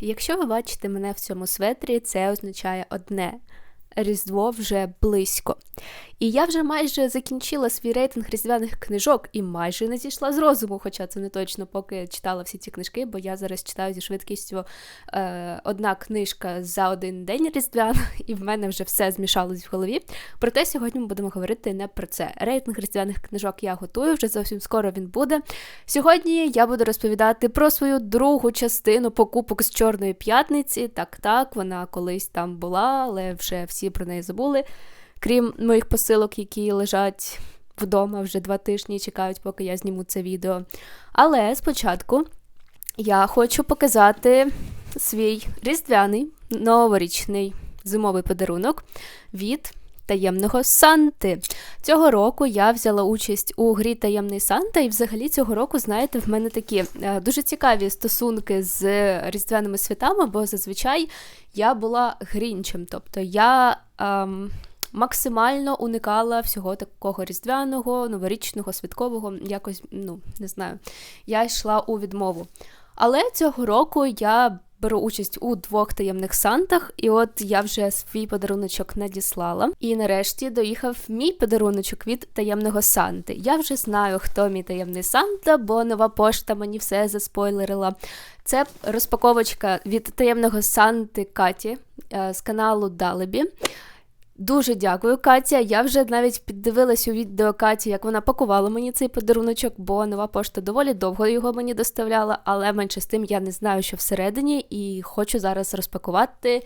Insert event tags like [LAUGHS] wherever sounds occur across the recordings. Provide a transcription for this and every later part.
Якщо ви бачите мене в цьому светрі, це означає одне. Різдво вже близько. І я вже майже закінчила свій рейтинг різдвяних книжок і майже не зійшла з розуму, хоча це не точно, поки читала всі ці книжки, бо я зараз читаю зі швидкістю е, одна книжка за один день різдвяна, і в мене вже все змішалось в голові. Проте сьогодні ми будемо говорити не про це. Рейтинг різдвяних книжок я готую, вже зовсім скоро він буде. Сьогодні я буду розповідати про свою другу частину покупок з Чорної п'ятниці. Так, так, вона колись там була, але вже всі про неї забули крім моїх посилок, які лежать вдома вже два тижні чекають, поки я зніму це відео. Але спочатку я хочу показати свій різдвяний новорічний зимовий подарунок від. Таємного Санти. Цього року я взяла участь у грі Таємний Санта, і взагалі цього року, знаєте, в мене такі е, дуже цікаві стосунки з різдвяними святами, бо зазвичай я була грінчем. Тобто я ем, максимально уникала всього такого різдвяного, новорічного, святкового, якось, ну, не знаю, я йшла у відмову. Але цього року я беру участь у двох таємних сантах, і от я вже свій подаруночок надіслала. І нарешті доїхав мій подаруночок від таємного Санти. Я вже знаю, хто мій таємний Санта, бо нова пошта мені все заспойлерила. Це розпаковочка від таємного Санти Каті е, з каналу Далебі. Дуже дякую, Катя. Я вже навіть піддивилась у відео Каті, як вона пакувала мені цей подаруночок, бо нова пошта доволі довго його мені доставляла, але менше з тим я не знаю, що всередині, і хочу зараз розпакувати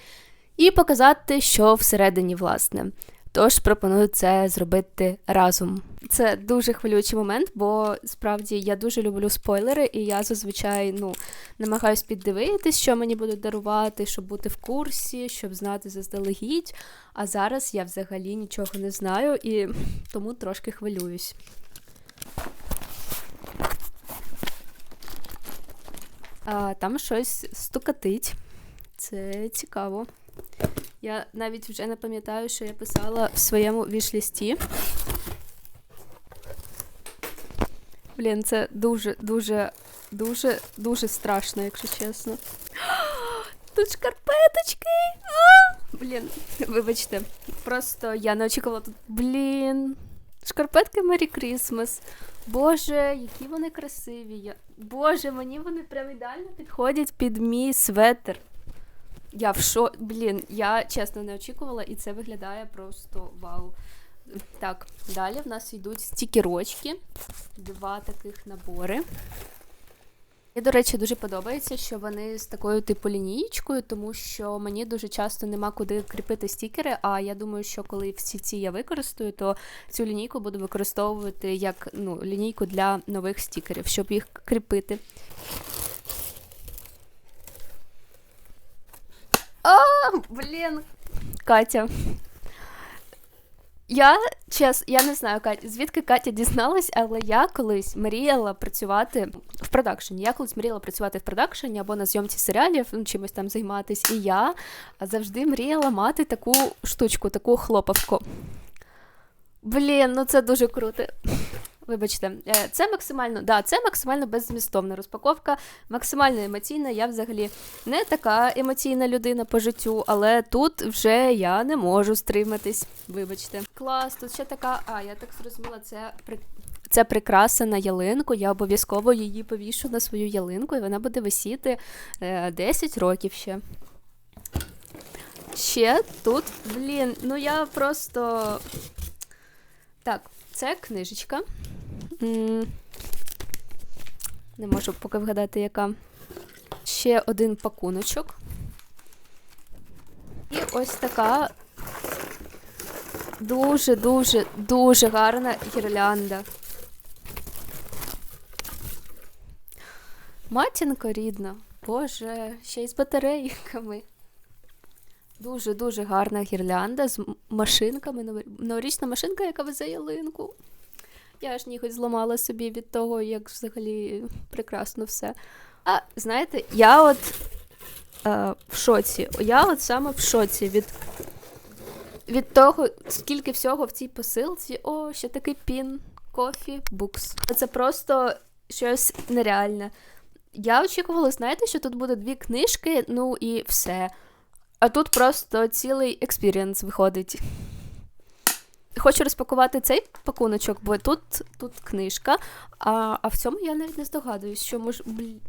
і показати, що всередині, власне. Тож пропоную це зробити разом. Це дуже хвилюючий момент, бо справді я дуже люблю спойлери, і я зазвичай ну, намагаюсь піддивитись, що мені будуть дарувати, щоб бути в курсі, щоб знати заздалегідь. А зараз я взагалі нічого не знаю і тому трошки хвилююсь. А, Там щось стукатить. Це цікаво. Я навіть вже не пам'ятаю, що я писала в своєму вішлісті. Блін, це дуже, дуже, дуже, дуже страшно, якщо чесно. [GASPS] Тут шкарпеточки! А! Блін, вибачте, просто я не очікувала тут. Блін. Шкарпетки Мері Крісмас. Боже, які вони красиві. Я... Боже, мені вони прям ідеально підходять під мій светр. Я в шо... Блін, я чесно не очікувала, і це виглядає просто вау. Так, далі в нас йдуть стікерочки. Два таких набори. Мені, до речі, дуже подобається, що вони з такою типу лінієчкою, тому що мені дуже часто нема куди кріпити стікери. А я думаю, що коли всі ці я використаю, то цю лінійку буду використовувати як ну, лінійку для нових стікерів, щоб їх кріпити. А, блін, Катя. Я чес, я не знаю, Катя, звідки Катя дізналась, але я колись мріяла працювати в продакшені. Я колись мріяла працювати в продакшені або на зйомці серіалів, ну, чимось там займатися. І я завжди мріяла мати таку штучку, таку хлопавку. Блін, ну це дуже круто. Вибачте, е, це максимально да, це максимально беззмістовна розпаковка, максимально емоційна. Я взагалі не така емоційна людина по життю, але тут вже я не можу стриматись. Вибачте. Клас, тут ще така. А, я так зрозуміла, це це прикраса на ялинку. Я обов'язково її повішу на свою ялинку, і вона буде висіти 10 е, років ще. Ще тут, блін, ну я просто. Так, це книжечка. Не можу поки вгадати, яка. Ще один пакуночок. І ось така дуже-дуже дуже гарна гірлянда. Матінка рідна. Боже, ще й з батарейками. Дуже-дуже гарна гірлянда з машинками. Новорічна машинка, яка везе ялинку. Я ж ніхось зламала собі від того, як взагалі прекрасно все. А знаєте, я от е, в шоці. Я от саме в шоці від від того, скільки всього в цій посилці. О, ще такий пін, кофі, букс. Це просто щось нереальне. Я очікувала, знаєте, що тут буде дві книжки, ну і все. А тут просто цілий експірієнс виходить. Хочу розпакувати цей пакуночок, бо тут тут книжка, а а в цьому я навіть не здогадуюсь, що може. Блін.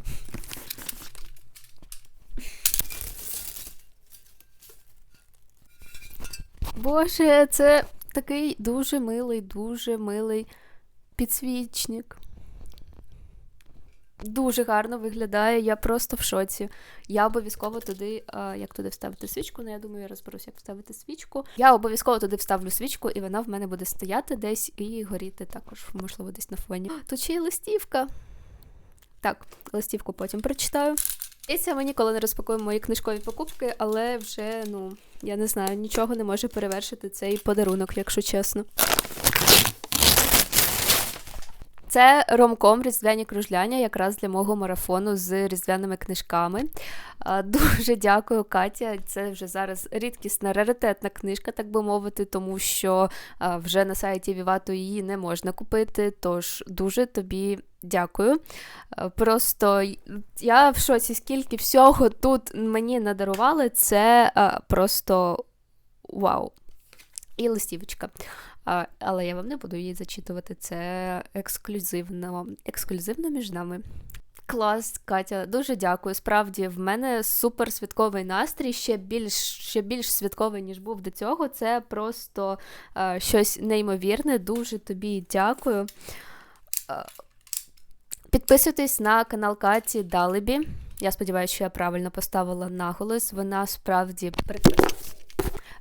Боже, це такий дуже милий, дуже милий підсвічник. Дуже гарно виглядає, я просто в шоці. Я обов'язково туди, а, як туди вставити свічку, ну я думаю, я розберусь, як вставити свічку. Я обов'язково туди вставлю свічку, і вона в мене буде стояти десь і горіти також, можливо, десь на фоні. Тут ще й листівка. Так, листівку потім прочитаю. Це ми ніколи не розпакуємо мої книжкові покупки, але вже, ну, я не знаю, нічого не може перевершити цей подарунок, якщо чесно. Це ромком різдвяні кружляння, якраз для мого марафону з різдвяними книжками. [LAUGHS] Дуже дякую, Катя. Це вже зараз рідкісна, раритетна книжка, так би мовити, тому що вже на сайті Вівато її не можна купити. Тож дуже тобі дякую. Просто я в шоці, скільки всього тут мені надарували, це просто вау. І листівочка. Але я вам не буду її зачитувати. Це ексклюзивно, ексклюзивно між нами. Клас, Катя, дуже дякую. Справді, в мене супер святковий настрій, ще більш ще більш святковий, ніж був до цього. Це просто а, щось неймовірне. Дуже тобі дякую. А, підписуйтесь на канал Каті Далебі. Я сподіваюся, що я правильно поставила наголос. Вона справді прекрасна.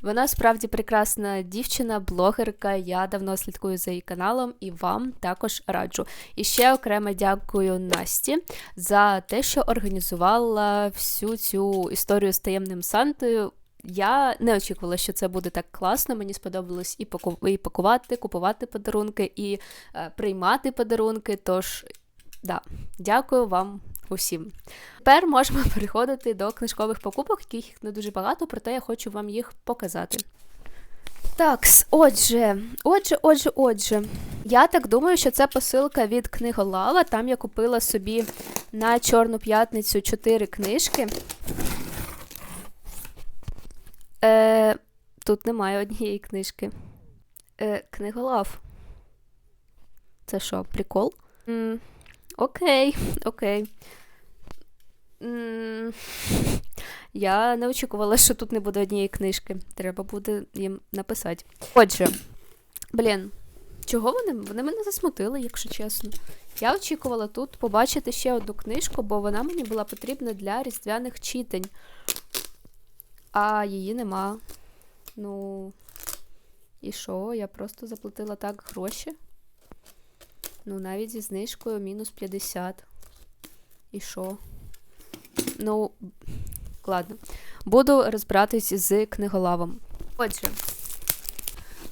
Вона справді прекрасна дівчина, блогерка. Я давно слідкую за її каналом і вам також раджу. І ще окремо дякую Насті за те, що організувала всю цю історію з таємним Сантою. Я не очікувала, що це буде так класно. Мені сподобалось і пакувати, купувати подарунки, і е, приймати подарунки. Тож, да, дякую вам усім. Тепер можемо [LAUGHS] переходити до книжкових покупок, яких не дуже багато, проте я хочу вам їх показати. Так, отже, отже, отже, отже. Я так думаю, що це посилка від книголава. Там я купила собі на Чорну п'ятницю 4 книжки. Е, Тут немає однієї книжки. Е, Книголав. Це що, прикол? М, Окей, окей. [LAUGHS] Я не очікувала, що тут не буде однієї книжки. Треба буде їм написати. Отже, блін, чого вони? Вони мене засмутили, якщо чесно. Я очікувала тут побачити ще одну книжку, бо вона мені була потрібна для різдвяних читань. А її нема. Ну, і що? Я просто заплатила так гроші. Ну, навіть зі знижкою мінус 50. І що? Ну, ладно. Буду розбиратись з книголавом. Отже,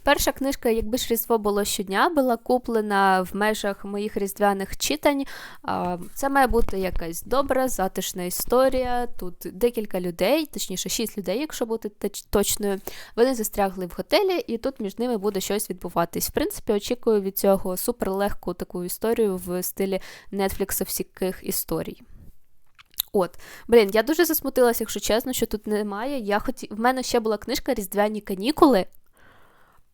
перша книжка, якби ж різдво було щодня, була куплена в межах моїх різдвяних читань. Це має бути якась добра, затишна історія. Тут декілька людей, точніше, шість людей, якщо бути точною. Вони застрягли в готелі, і тут між ними буде щось відбуватись. В принципі, очікую від цього суперлегку таку історію в стилі Netflix історій. От, блін, я дуже засмутилася, якщо чесно, що тут немає. Я хоті... В мене ще була книжка Різдвяні канікули,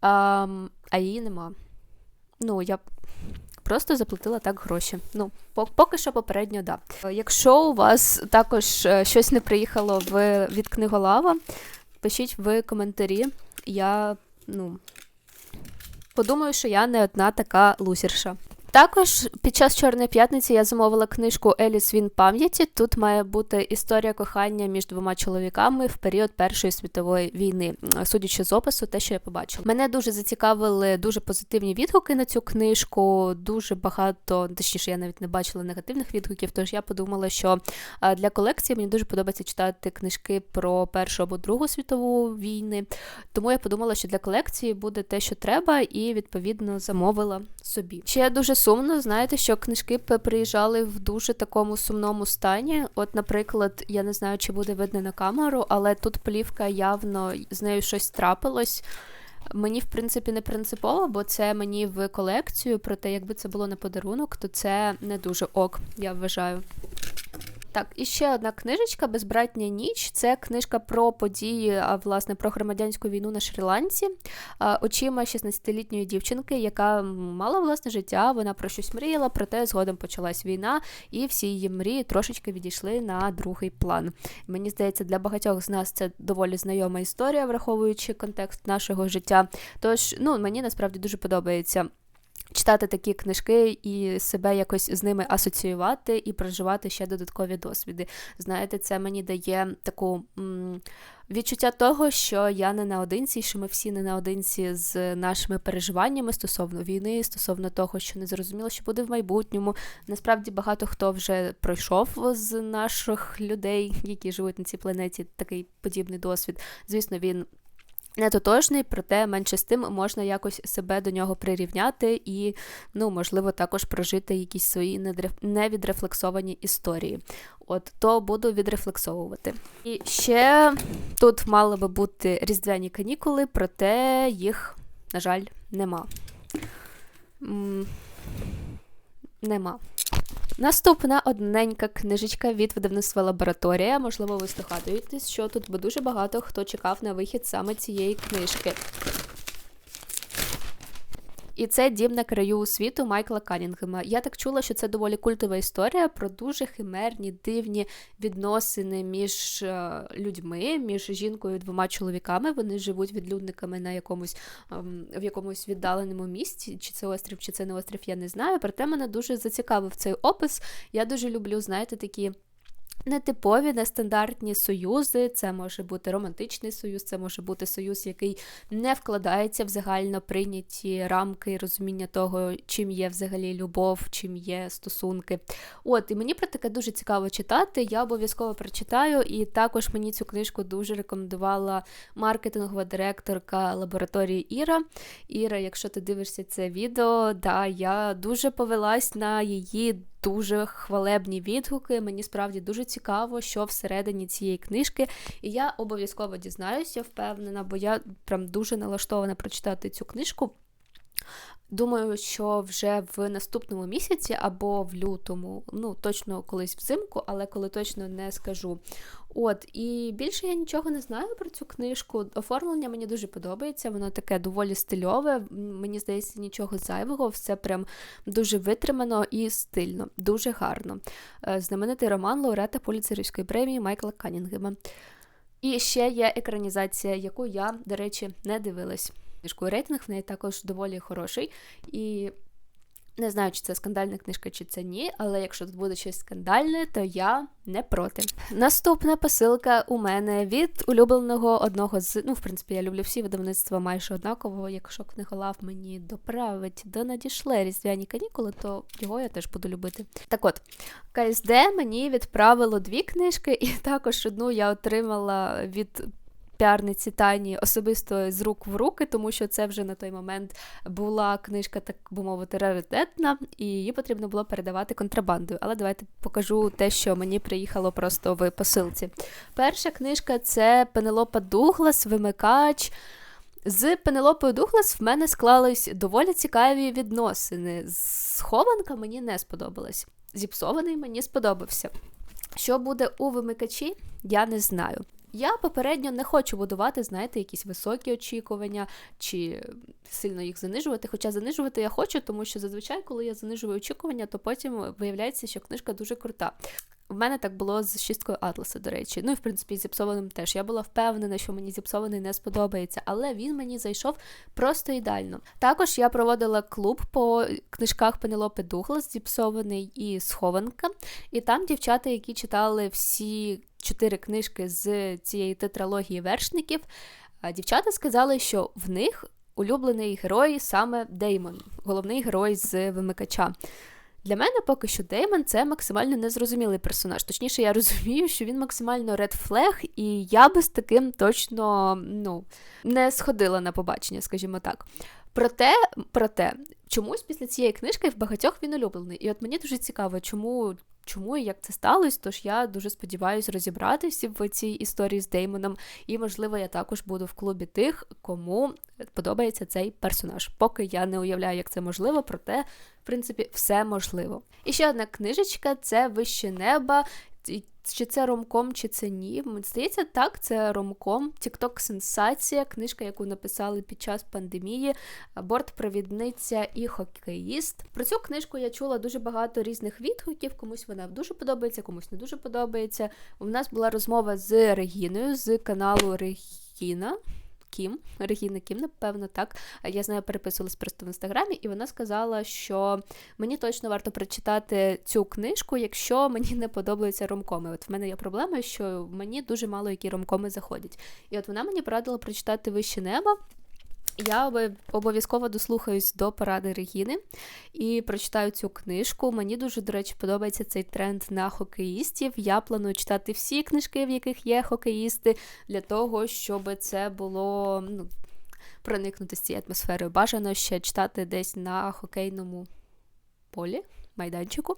а, а її нема. Ну, я просто заплатила так гроші. Ну, поки що попередньо, да. Якщо у вас також е, щось не приїхало в... від книголава, пишіть в коментарі. Я, ну, подумаю, що я не одна така лузерша. Також під час Чорної п'ятниці я замовила книжку Еліс Він пам'яті. Тут має бути історія кохання між двома чоловіками в період Першої світової війни, судячи з опису, те, що я побачила. Мене дуже зацікавили дуже позитивні відгуки на цю книжку. Дуже багато, точніше, я навіть не бачила негативних відгуків. Тож я подумала, що для колекції мені дуже подобається читати книжки про Першу або Другу світову війни. Тому я подумала, що для колекції буде те, що треба, і відповідно замовила собі. Ще дуже сумно, знаєте, що книжки приїжджали в дуже такому сумному стані. От, наприклад, я не знаю, чи буде видно на камеру, але тут плівка явно з нею щось трапилось. Мені, в принципі, не принципово, бо це мені в колекцію, проте, якби це було на подарунок, то це не дуже ок, я вважаю. Так, і ще одна книжечка Безбратня ніч. Це книжка про події, власне про громадянську війну на Шрі-Ланці, очима 16-літньої дівчинки, яка мала власне життя, вона про щось мріяла, проте згодом почалась війна, і всі її мрії трошечки відійшли на другий план. Мені здається, для багатьох з нас це доволі знайома історія, враховуючи контекст нашого життя. Тож, ну мені насправді дуже подобається. Читати такі книжки і себе якось з ними асоціювати і проживати ще додаткові досвіди. Знаєте, це мені дає таку м- відчуття того, що я не наодинці, що ми всі не наодинці з нашими переживаннями стосовно війни, стосовно того, що не зрозуміло, що буде в майбутньому. Насправді багато хто вже пройшов з наших людей, які живуть на цій планеті, такий подібний досвід. Звісно, він не тотожний, проте менше з тим можна якось себе до нього прирівняти і, ну, можливо, також прожити якісь свої невідрефлексовані історії. От то буду відрефлексовувати. І ще тут мали би бути різдвяні канікули, проте їх, на жаль, нема. М нема. Наступна одненька книжечка від видавництва лабораторія. Можливо, ви здогадуєтесь, що тут бо дуже багато хто чекав на вихід саме цієї книжки. І це дім на краю світу Майкла Канінгема. Я так чула, що це доволі культова історія про дуже химерні, дивні відносини між е, людьми, між жінкою і двома чоловіками. Вони живуть відлюдниками на якомусь ем, в якомусь віддаленому місці. Чи це острів, чи це не острів, я не знаю. Проте мене дуже зацікавив цей опис. Я дуже люблю, знаєте, такі. Нетипові, нестандартні союзи, це може бути романтичний союз, це може бути союз, який не вкладається в загально прийняті рамки розуміння того, чим є взагалі любов, чим є стосунки. От, і мені про таке дуже цікаво читати. Я обов'язково прочитаю, і також мені цю книжку дуже рекомендувала маркетингова директорка лабораторії Іра. Іра, якщо ти дивишся це відео, да, я дуже повелась на її дуже хвалебні відгуки. Мені справді дуже цікаво, що всередині цієї книжки. І я обов'язково дізнаюся, впевнена, бо я прям дуже налаштована прочитати цю книжку. Думаю, що вже в наступному місяці або в лютому, ну точно колись взимку, але коли точно не скажу. От, і більше я нічого не знаю про цю книжку. Оформлення мені дуже подобається, воно таке доволі стильове. Мені здається, нічого зайвого, все прям дуже витримано і стильно, дуже гарно. Е, знаменитий роман лауреата Поліцерівської премії Майкла Канінгема. І ще є екранізація, яку я, до речі, не дивилась. Книжкою рейтинг в неї також доволі хороший. І не знаю, чи це скандальна книжка, чи це ні, але якщо тут буде щось скандальне, то я не проти. Наступна посилка у мене від улюбленого одного з. Ну, в принципі, я люблю всі видавництва майже однаково. Якщо книголав мені доправить до надішле різдвяні канікули, то його я теж буду любити. Так от, КСД мені відправило дві книжки, і також одну я отримала від піарниці Тані особисто з рук в руки, тому що це вже на той момент була книжка, так би мовити, раритетна, і її потрібно було передавати контрабандою. Але давайте покажу те, що мені приїхало просто в посилці. Перша книжка це Пенелопа Дуглас, вимикач. З Пенелопою Дуглас в мене склались доволі цікаві відносини. Схованка мені не сподобалась. Зіпсований мені сподобався. Що буде у вимикачі, я не знаю. Я попередньо не хочу будувати, знаєте, якісь високі очікування чи сильно їх занижувати. Хоча занижувати я хочу, тому що зазвичай, коли я занижую очікування, то потім виявляється, що книжка дуже крута. В мене так було з шісткою Атласа, до речі. Ну і в принципі, зіпсованим теж. Я була впевнена, що мені зіпсований не сподобається, але він мені зайшов просто ідеально. Також я проводила клуб по книжках Пенелопи Дуглас, зіпсований і схованка. І там дівчата, які читали всі чотири книжки з цієї тетралогії вершників, дівчата сказали, що в них улюблений герой саме Деймон, головний герой з вимикача. Для мене поки що Деймон це максимально незрозумілий персонаж. Точніше, я розумію, що він максимально red flag, і я би з таким точно ну, не сходила на побачення, скажімо так. Проте, проте, чомусь після цієї книжки в багатьох він улюблений. І от мені дуже цікаво, чому чому і як це сталося. Тож я дуже сподіваюся розібратися в цій історії з Деймоном, і, можливо, я також буду в клубі тих, кому подобається цей персонаж. Поки я не уявляю, як це можливо, проте, в принципі, все можливо. І ще одна книжечка це Вище неба. Чи це ромком, чи це ні. Здається, так, це ромком, Тікток сенсація, книжка, яку написали під час пандемії, бортпровідниця і хокеїст. Про цю книжку я чула дуже багато різних відгуків. Комусь вона дуже подобається, комусь не дуже подобається. У нас була розмова з Регіною з каналу Регіна. Кім, Регіна Кім, напевно, так. Я з нею переписувалась просто в інстаграмі, і вона сказала, що мені точно варто прочитати цю книжку, якщо мені не подобаються ромкоми. От в мене є проблема, що мені дуже мало які ромкоми заходять. І от вона мені порадила прочитати вище небо. Я обов'язково дослухаюсь до поради Регіни і прочитаю цю книжку. Мені дуже, до речі, подобається цей тренд на хокеїстів. Я планую читати всі книжки, в яких є хокеїсти, для того, щоб це було ну, проникнути з цією атмосферою. Бажано ще читати десь на хокейному полі майданчику.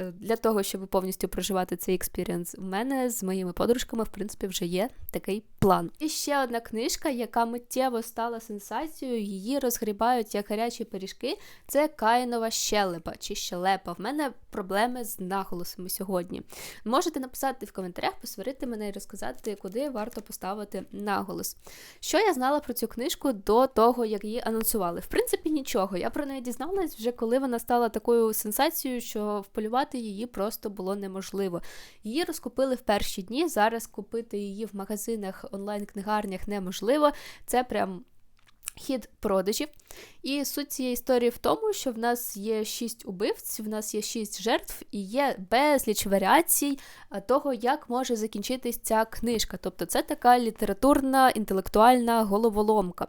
Е, для того, щоб повністю проживати цей експірієнс, у мене з моїми подружками, в принципі, вже є такий план. І ще одна книжка, яка миттєво стала сенсацією, її розгрібають як гарячі пиріжки. Це Каїнова щелепа чи щелепа. В мене проблеми з наголосами сьогодні. Можете написати в коментарях, посварити мене і розказати, куди варто поставити наголос. Що я знала про цю книжку до того, як її анонсували? В принципі, нічого. Я про неї дізналась вже коли вона стала такою сенсацією, що вполювати її просто було неможливо. Її розкупили в перші дні. Зараз купити її в магазинах, онлайн-книгарнях неможливо. Це прям хід продажів. І суть цієї історії в тому, що в нас є шість убивць, в нас є шість жертв і є безліч варіацій того, як може закінчитись ця книжка. Тобто це така літературна, інтелектуальна головоломка.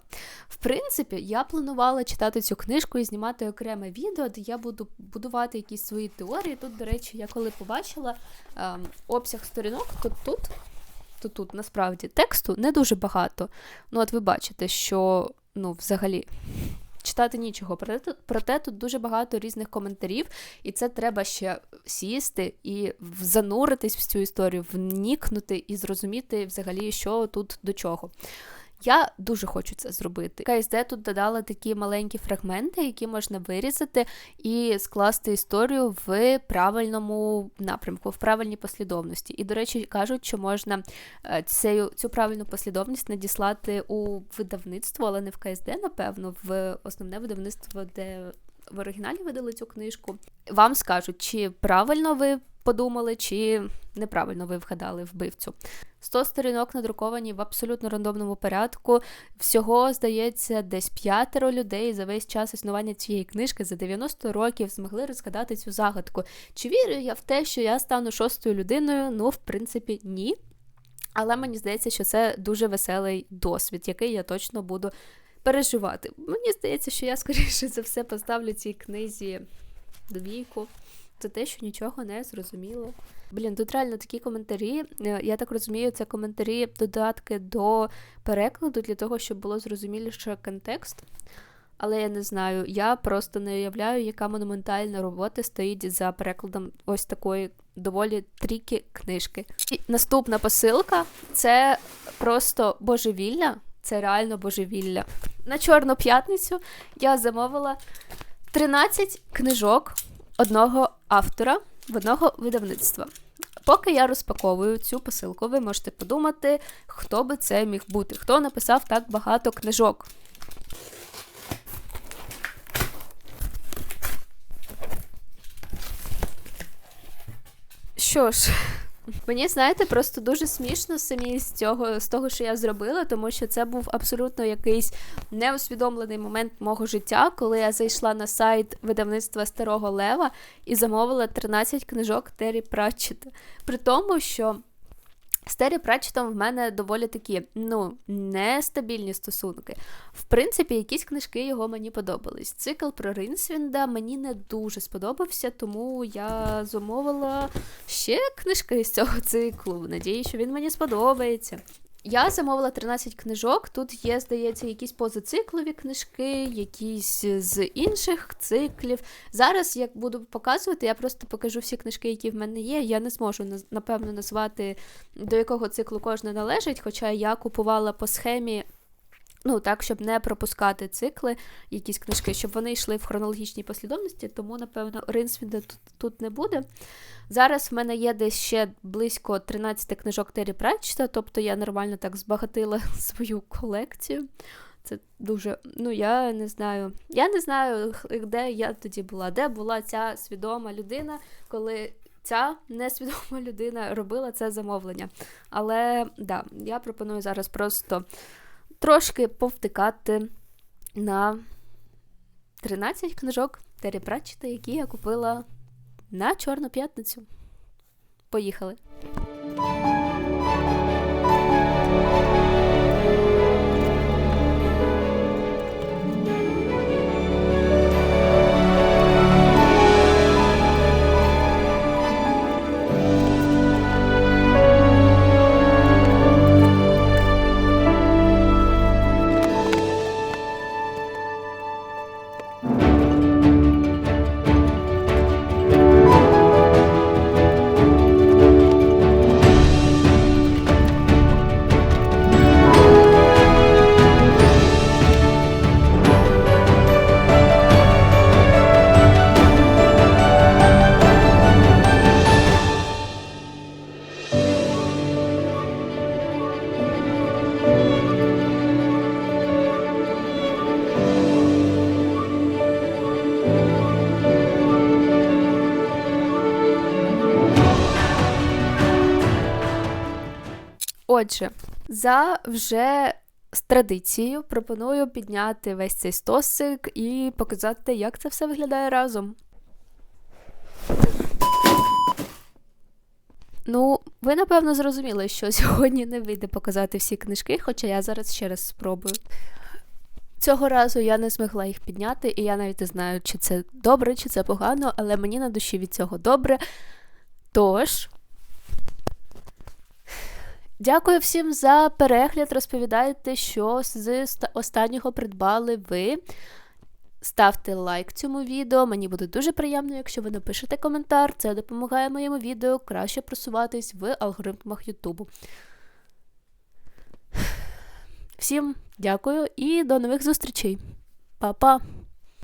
В принципі, я планувала читати цю книжку і знімати окреме відео, де я буду будувати якісь свої теорії. Тут, до речі, я коли побачила ем, обсяг сторінок, то тут. То тут насправді тексту не дуже багато. Ну, от ви бачите, що ну, взагалі. Читати нічого, проте, проте тут дуже багато різних коментарів, і це треба ще сісти і зануритись в цю історію, вникнути і зрозуміти взагалі, що тут до чого. Я дуже хочу це зробити. КСД тут додала такі маленькі фрагменти, які можна вирізати і скласти історію в правильному напрямку, в правильній послідовності. І, до речі, кажуть, що можна е, цю, цю правильну послідовність надіслати у видавництво, але не в КСД, напевно, в основне видавництво, де в оригіналі видали цю книжку. Вам скажуть, чи правильно ви подумали, чи неправильно ви вгадали вбивцю. 100 сторінок надруковані в абсолютно рандомному порядку. Всього, здається, десь п'ятеро людей за весь час існування цієї книжки за 90 років змогли розгадати цю загадку. Чи вірю я в те, що я стану шостою людиною? Ну, в принципі, ні. Але мені здається, що це дуже веселий досвід, який я точно буду переживати. Мені здається, що я, скоріше за все, поставлю цій книзі двійку. Це те, що нічого не зрозуміло. Блін, тут реально такі коментарі. Е, я так розумію, це коментарі, додатки до перекладу для того, щоб було зрозуміліше контекст. Але я не знаю, я просто не уявляю, яка монументальна робота стоїть за перекладом ось такої доволі тріки книжки. І наступна посилка це просто божевілля, це реально божевілля. На Чорну п'ятницю я замовила 13 книжок одного автора в одного видавництва. Поки я розпаковую цю посилку, ви можете подумати, хто би це міг бути, хто написав так багато книжок. Що ж, Мені, знаєте, просто дуже смішно самі з цього, з того, що я зробила, тому що це був абсолютно якийсь неусвідомлений момент мого життя, коли я зайшла на сайт видавництва Старого Лева і замовила 13 книжок Террі Пратчета. При тому, що з Террі Пречетом в мене доволі такі ну, нестабільні стосунки. В принципі, якісь книжки його мені подобались. Цикл про Ринсвінда мені не дуже сподобався, тому я замовила ще книжки з цього циклу. Надію, що він мені сподобається. Я замовила 13 книжок. Тут є, здається, якісь позациклові книжки, якісь з інших циклів. Зараз, як буду показувати, я просто покажу всі книжки, які в мене є. Я не зможу напевно назвати, до якого циклу кожна належить, хоча я купувала по схемі Ну, так, щоб не пропускати цикли, якісь книжки, щоб вони йшли в хронологічній послідовності, тому, напевно, Ринсвінда тут, тут не буде. Зараз в мене є десь ще близько 13 книжок Террі Пратчета, тобто я нормально так збагатила [LAUGHS] свою колекцію. Це дуже, ну я не знаю. Я не знаю, де я тоді була, де була ця свідома людина, коли ця несвідома [LAUGHS] людина робила це замовлення. Але да, я пропоную зараз просто трошки повтикати на 13 книжок Террі Пратчета, які я купила на Чорну п'ятницю. Поїхали! Отже, за вже з традицією пропоную підняти весь цей стосик і показати, як це все виглядає разом. Ну, ви напевно зрозуміли, що [LAUGHS] сьогодні не вийде показати всі книжки, хоча я зараз ще раз спробую. Цього разу я не змогла їх підняти, і я навіть не знаю, чи це добре, чи це погано, але мені на душі від цього добре. Тож. Дякую всім за перегляд. Розповідайте, що з останнього придбали ви. Ставте лайк цьому відео. Мені буде дуже приємно, якщо ви напишете коментар. Це допомагає моєму відео краще просуватись в алгоритмах Ютубу. Всім дякую і до нових зустрічей. Па-па!